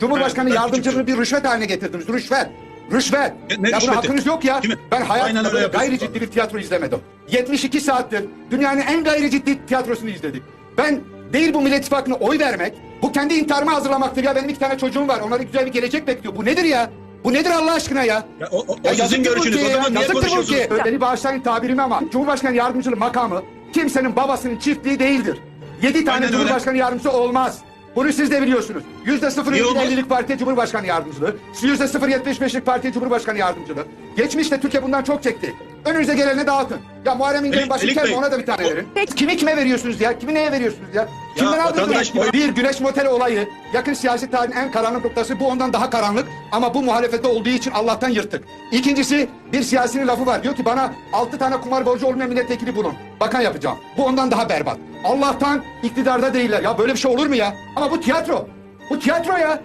Cumhurbaşkanı Ben- ben yardımcılığını bir rüşvet haline getirdiniz. Rüşvet. Rüşvet. Ne- ne ya buna hakkınız yok ya. Kimi- Ben hayatımda öyle böyle gayri ciddi bir tiyatro izlemedim. 72 saattir dünyanın en gayri ciddi tiyatrosunu izledik. Ben değil bu Millet İttifakı'na oy vermek, bu kendi intiharımı hazırlamaktır ya. Benim iki tane çocuğum var. Onlara güzel bir gelecek bekliyor. Bu nedir ya? Bu nedir Allah aşkına ya? Ya o, o, Ya sizin görüşünüz. O zaman niye konuşuyorsunuz? Beni bağışlayın tabirimi ama Cumhurbaşkanı yardımcılığı makamı kimsenin babasının çiftliği değildir. Yedi tane Aynen öyle. Cumhurbaşkanı yardımcısı olmaz. Bunu siz de biliyorsunuz. Yüzde sıfır ellilik partiye Cumhurbaşkanı yardımcılığı. Yüzde sıfır yetmiş beşlik partiye Cumhurbaşkanı yardımcılığı. Geçmişte Türkiye bundan çok çekti. Önünüze gelene dağıtın. Ya Muharrem İnce'nin başı kel ona da bir tane verin. Peki. Kimi kime veriyorsunuz ya? Kimi neye veriyorsunuz ya? Kimden aldınız Bir güneş motel olayı yakın siyasi tarihin en karanlık noktası bu ondan daha karanlık ama bu muhalefette olduğu için Allah'tan yırttık. İkincisi bir siyasinin lafı var diyor ki bana altı tane kumar borcu olmayan milletvekili bulun. Bakan yapacağım. Bu ondan daha berbat. Allah'tan iktidarda değiller. Ya böyle bir şey olur mu ya? Ama bu tiyatro. Bu tiyatro ya.